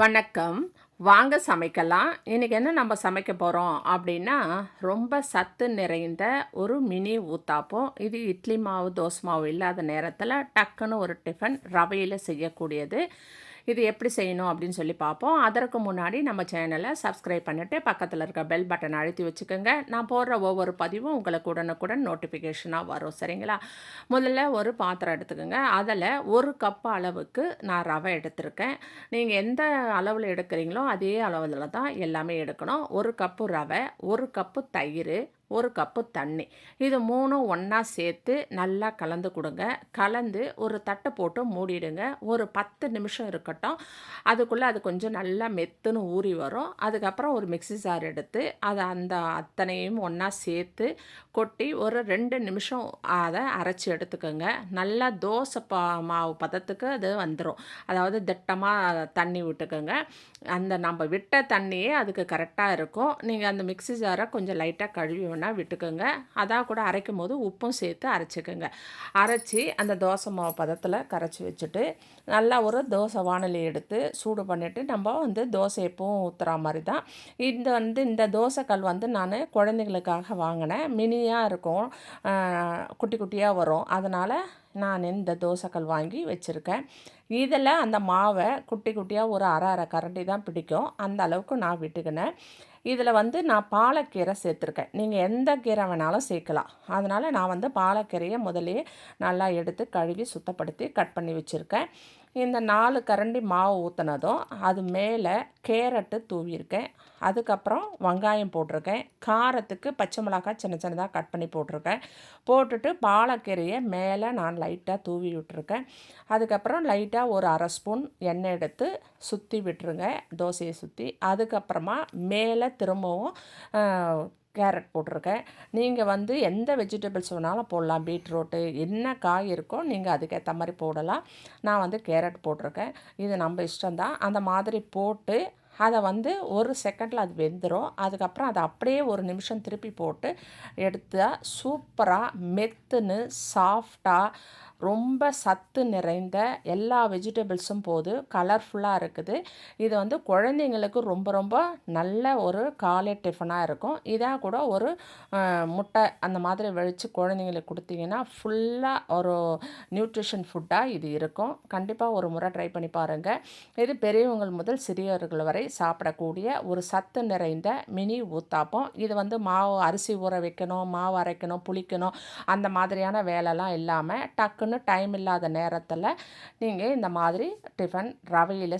வணக்கம். வாங்க சமைக்கலாம். இன்றைக்கி என்ன நம்ம சமைக்க போகிறோம் அப்படின்னா ரொம்ப சத்து நிறைந்த ஒரு மினி ஊத்தாப்பம். இது இட்லி மாவு தோசை மாவு இல்லாத நேரத்தில் டக்குன்னு ஒரு டிஃபன் ரவையில் செய்யக்கூடியது. இது எப்படி செய்யணும் அப்படின்னு சொல்லி பார்ப்போம். அதற்கு முன்னாடி நம்ம சேனலை சப்ஸ்கிரைப் பண்ணிவிட்டு பக்கத்தில் இருக்க பெல் பட்டன் அழுத்தி வச்சுக்கோங்க. நான் போடுற ஒவ்வொரு பதிவும் உங்களுக்கு உடனுக்குடன் நோட்டிஃபிகேஷனாக வரும். சரிங்களா? முதல்ல ஒரு பாத்திரம் எடுத்துக்கோங்க. அதில் ஒரு கப் அளவுக்கு நான் ரவை எடுத்திருக்கேன். நீங்கள் எந்த அளவில் எடுக்கிறீங்களோ அதே அளவில் தான் எல்லாமே எடுக்கணும். ஒரு கப்பு ரவை ஒரு கப்பு தயிர் ஒரு கப்பு தண்ணி. இது மூணும் ஒன்றா சேர்த்து நல்லா கலந்து கொடுங்க. கலந்து ஒரு தட்டை போட்டு மூடிடுங்க. ஒரு பத்து நிமிஷம் இருக்கட்டும். அதுக்குள்ளே அது கொஞ்சம் நல்லா மெத்துன்னு ஊறி வரும். அதுக்கப்புறம் ஒரு மிக்சி ஜார் எடுத்து அதை அந்த அத்தனையும் ஒன்றா சேர்த்து கொட்டி ஒரு ரெண்டு நிமிஷம் அதை அரைச்சி எடுத்துக்கோங்க. நல்லா தோசை பா மாவு பதத்துக்கு அது வந்துடும் அதாவது திட்டமாக தண்ணி விட்டுக்கோங்க. அந்த நம்ம விட்ட தண்ணியே அதுக்கு கரெக்டாக இருக்கும். நீங்கள் அந்த மிக்சி ஜாரை கொஞ்சம் லைட்டாக கழுவி வேணால் விட்டுக்கோங்க. அதான் கூட அரைக்கும் போது உப்பும் சேர்த்து அரைச்சிக்கோங்க. அரைச்சி அந்த தோசை மாவு பதத்தில் கரைச்சி வச்சுட்டு நல்லா ஒரு தோசை வானொலி எடுத்து சூடு பண்ணிவிட்டு நம்ம வந்து தோசை எப்பவும் ஊற்றுற மாதிரி தான் இந்த வந்து இந்த தோசைக்கல் வந்து நான் குழந்தைங்களுக்காக வாங்கினேன். மினியாக இருக்கும். குட்டி குட்டியாக வரும். அதனால் நான் இந்த தோசைக்கல் வாங்கி வச்சுருக்கேன். இதில் அந்த மாவை குட்டி குட்டியாக ஒரு அரை அரை கரண்டி தான் பிடிக்கும். அந்த அளவுக்கு நான் விட்டுக்கினேன். இதில் வந்து நான் பாலக்கீரை சேர்த்துருக்கேன். நீங்கள் எந்த கீரை வேணாலும் சேர்க்கலாம். அதனால் நான் வந்து பாலக்கீரையை முதலே நல்லா எடுத்து கழுவி சுத்தப்படுத்தி கட் பண்ணி வச்சுருக்கேன். இந்த நாலு கரண்டி மாவு ஊற்றினதும் அது மேலே கேரட்டு தூவியிருக்கேன். அதுக்கப்புறம் வெங்காயம் போட்டிருக்கேன். காரத்துக்கு பச்சை மிளகாய் சின்ன சின்னதாக கட் பண்ணி போட்டிருக்கேன். போட்டுட்டு பாலக்கீரையை மேலே நான் லைட்டாக தூவி விட்டுருக்கேன். அதுக்கப்புறம் லைட்டாக ஒரு அரை ஸ்பூன் எண்ணெய் எடுத்து சுற்றி விட்டுருங்க தோசையை சுற்றி அதுக்கப்புறமா மேலே திரும்பவும் கேரட் போட்டிருக்கேன். நீங்கள் வந்து எந்த வெஜிடபிள்ஸ் வேணாலும் போடலாம். பீட்ரூட்டு என்ன காய் இருக்கோ நீங்கள் அதுக்கேற்ற மாதிரி போடலாம். நான் வந்து கேரட் போட்டிருக்கேன். இது நம்ம இஷ்டம்தான். அந்த மாதிரி போட்டு அதை வந்து ஒரு செகண்டில் அது வெந்துடும் அதுக்கப்புறம் அதை அப்படியே ஒரு நிமிஷம் திருப்பி போட்டு எடுத்தால் சூப்பராக மெத்துன்னு சாஃப்டாக ரொம்ப சத்து நிறைந்த எல்லா வெஜிடபிள்ஸும் போது கலர்ஃபுல்லாக இருக்குது. இது வந்து குழந்தைங்களுக்கு ரொம்ப ரொம்ப நல்ல ஒரு காலை டிஃபனாக இருக்கும். இதாக கூட ஒரு முட்டை அந்த மாதிரி வழித்து குழந்தைங்களுக்கு கொடுத்தீங்கன்னா ஃபுல்லாக ஒரு நியூட்ரிஷன் ஃபுட்டாக இது இருக்கும். கண்டிப்பாக ஒரு முறை ட்ரை பண்ணி பாருங்கள் இது பெரியவங்கள் முதல் சிறியவர்கள் வரை சாப்பிடக்கூடிய ஒரு சத்து நிறைந்த மினி ஊத்தாப்பம். இது வந்து மாவு அரிசி ஊற வைக்கணும் மாவு அரைக்கணும் புளிக்கணும் அந்த மாதிரியான வேலைலாம் இல்லாமல் டக்குன்னு டைம் இல்லாத நேரத்தில் நீங்கள் இந்த மாதிரி டிஃபன் ரவையில்